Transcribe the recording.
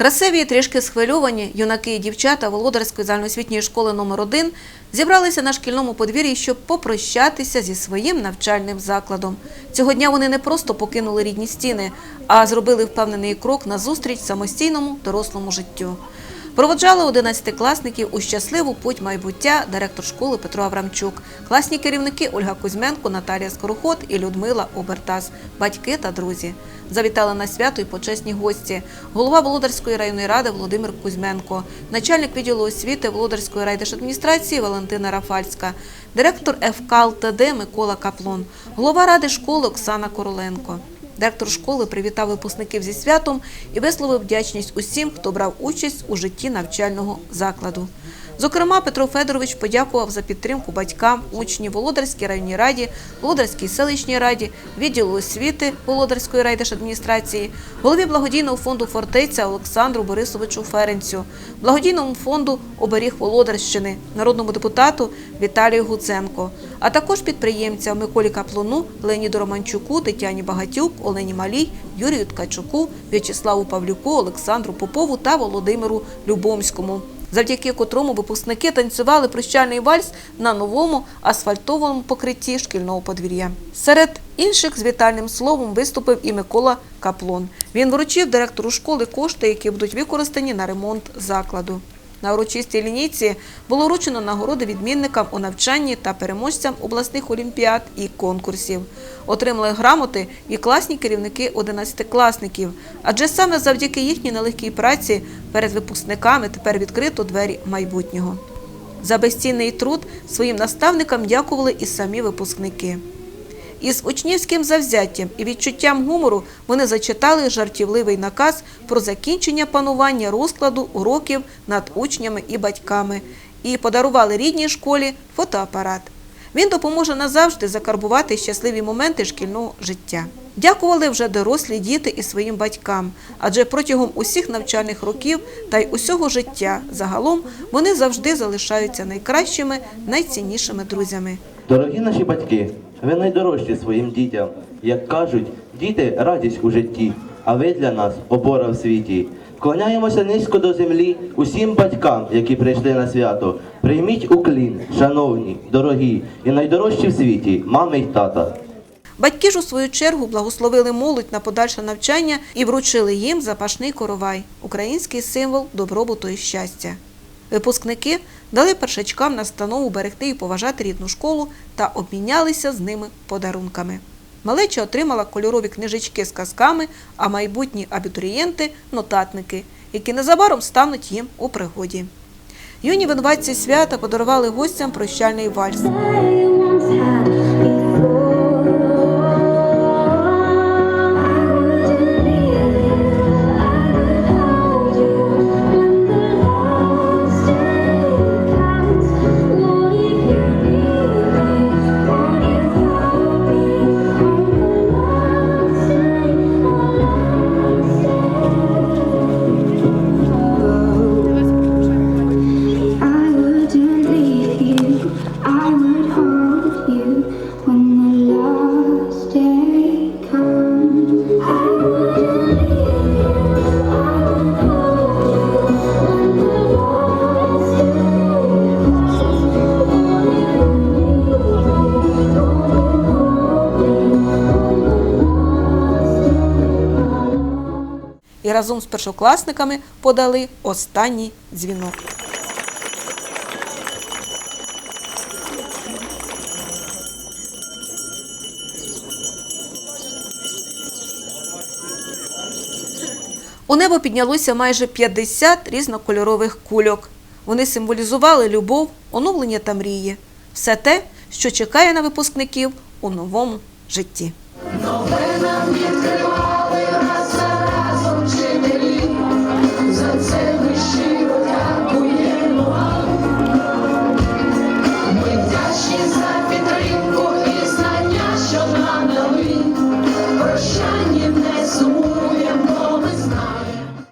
Красиві і трішки схвильовані юнаки і дівчата Володарської загальноосвітньої школи номер 1 зібралися на шкільному подвір'ї, щоб попрощатися зі своїм навчальним закладом. Цього дня вони не просто покинули рідні стіни, а зробили впевнений крок назустріч самостійному дорослому життю. Проводжали 11-класників у щасливу путь майбуття директор школи Петро Аврамчук, класні керівники Ольга Кузьменко, Наталія Скороход і Людмила Обертас, батьки та друзі. Завітали на свято й почесні гості. Голова Володарської районної ради Володимир Кузьменко, начальник відділу освіти Володарської райдержадміністрації Валентина Рафальська, директор ФК ЛТД Микола Каплон, голова ради школи Оксана Короленко. Директор школи привітав випускників зі святом і висловив вдячність усім, хто брав участь у житті навчального закладу. Зокрема, Петро Федорович подякував за підтримку батькам, учнів Володарській районній раді, Володарській селищній раді, відділу освіти Володарської райдержадміністрації, голові благодійного фонду Фортеця Олександру Борисовичу Ференцю, благодійному фонду Оберіг Володарщини, народному депутату Віталію Гуценко, а також підприємцям Миколі Каплуну, Леоніду Романчуку, Тетяні Багатюк, Олені Малій, Юрію Ткачуку, В'ячеславу Павлюку, Олександру Попову та Володимиру Любомському завдяки котрому випускники танцювали прощальний вальс на новому асфальтовому покритті шкільного подвір'я. Серед інших з вітальним словом виступив і Микола Каплон. Він вручив директору школи кошти, які будуть використані на ремонт закладу. На урочистій лінійці було вручено нагороди відмінникам у навчанні та переможцям обласних олімпіад і конкурсів. Отримали грамоти і класні керівники 11-класників, адже саме завдяки їхній нелегкій праці перед випускниками тепер відкрито двері майбутнього. За безцінний труд своїм наставникам дякували і самі випускники. Із учнівським завзяттям і відчуттям гумору вони зачитали жартівливий наказ про закінчення панування розкладу уроків над учнями і батьками і подарували рідній школі фотоапарат. Він допоможе назавжди закарбувати щасливі моменти шкільного життя. Дякували вже дорослі діти і своїм батькам, адже протягом усіх навчальних років та й усього життя загалом вони завжди залишаються найкращими, найціннішими друзями. Дорогі наші батьки, ви найдорожчі своїм дітям. Як кажуть, діти радість у житті, а ви для нас опора в світі. Вклоняємося низько до землі усім батькам, які прийшли на свято. Прийміть уклін, шановні, дорогі і найдорожчі в світі, мами й тата. Батьки ж у свою чергу благословили молодь на подальше навчання і вручили їм запашний коровай український символ добробуту і щастя. Випускники дали першачкам настанову берегти і поважати рідну школу та обмінялися з ними подарунками. Малеча отримала кольорові книжечки з казками, а майбутні абітурієнти нотатники, які незабаром стануть їм у пригоді. Юні винуватці свята подарували гостям прощальний вальс. Разом з першокласниками подали останній дзвінок. У небо піднялося майже 50 різнокольорових кульок. Вони символізували любов, оновлення та мрії. Все те, що чекає на випускників у новому житті.